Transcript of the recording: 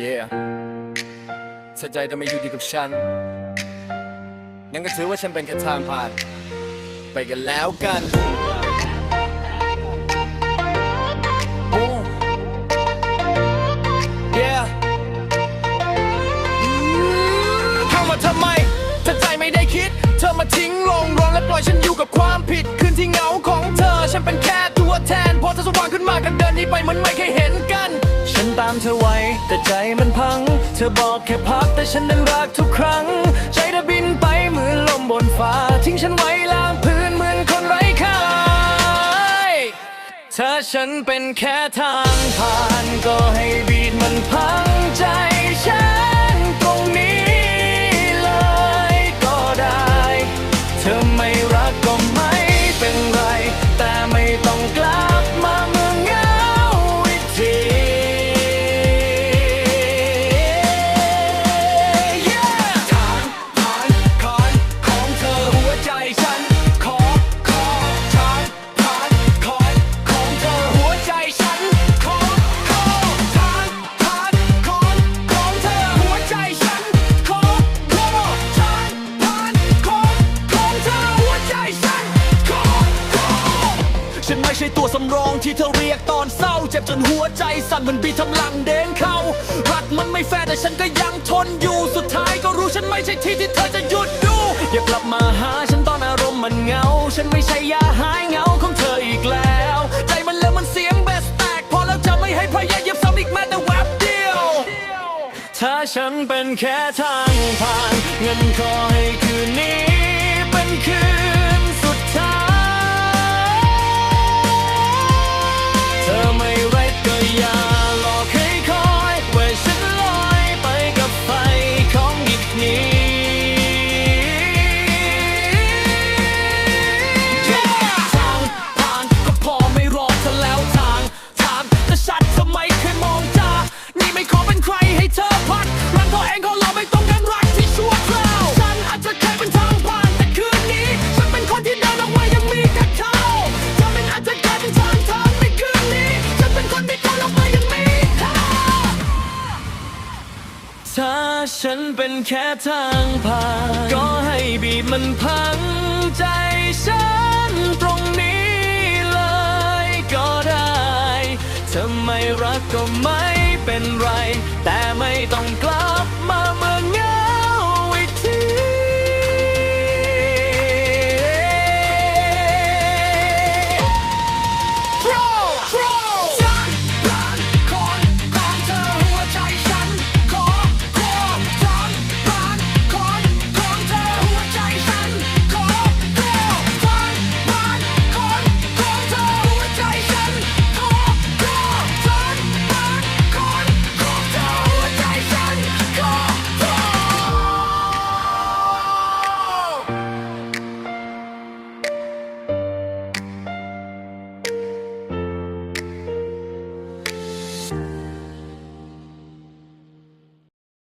Yeah ถ้าใจจะไม่อยู่ดีกับฉันงั้นก็ถือว่าฉันเป็นแค่ทางผ่าน ไปกันแล้วกัน Yeah เข้ามาทำไมถ้าใจไม่ได้คิด เธอมาทิ้งลงรอนและปล่อยฉันอยู่กับความผิด คืนที่เหงาของเธอ ฉันเป็นแค่ ตามเธอไว้ แต่ใจมันพัง เธอบอกแค่พักแต่ฉันนั้นรักทุกครั้ง ใจเธอบินไปเหมือนลมบนฟ้า ทิ้งฉันไว้ล่างพื้นเหมือนคนไร้ค่าถ้าฉันเป็นแค่ทางผ่านก็ให้บีดมันพังใจฉันตรงนี้เลยก็ได้ เธอไม่ ไม่ใช่ตัวสำรองที่เธอเรียกตอนเศร้า เจ็บจนหัวใจสั่นเหมันบีทำลังเด้งเข้า รักมันไม่แฟร์แต่ฉันก็ยังทนอยู่สุดท้ายก็รู้ฉันไม่ใช่ที่ที่เธอจะหยุดดู อย่ากลับมาหาฉันตอนอารมณ์มันเหงา ฉันไม่ใช่ยาหายเหงาของเธออีกแล้ว ใจมันเริ่มมันเสียงเบสแตก พอแล้วจะไม่ให้พยายามซ้ำอีกแม้แต่แวบเดียว ถ้าฉันเป็นแค่ทางผ่านเงินขอให้คืนนี้เป็นคืน ฉันเป็นแค่ทางผ่าน ก็ให้บีบมันพังใจฉันตรงนี้เลยก็ได้เธอไม่รักก็ไม่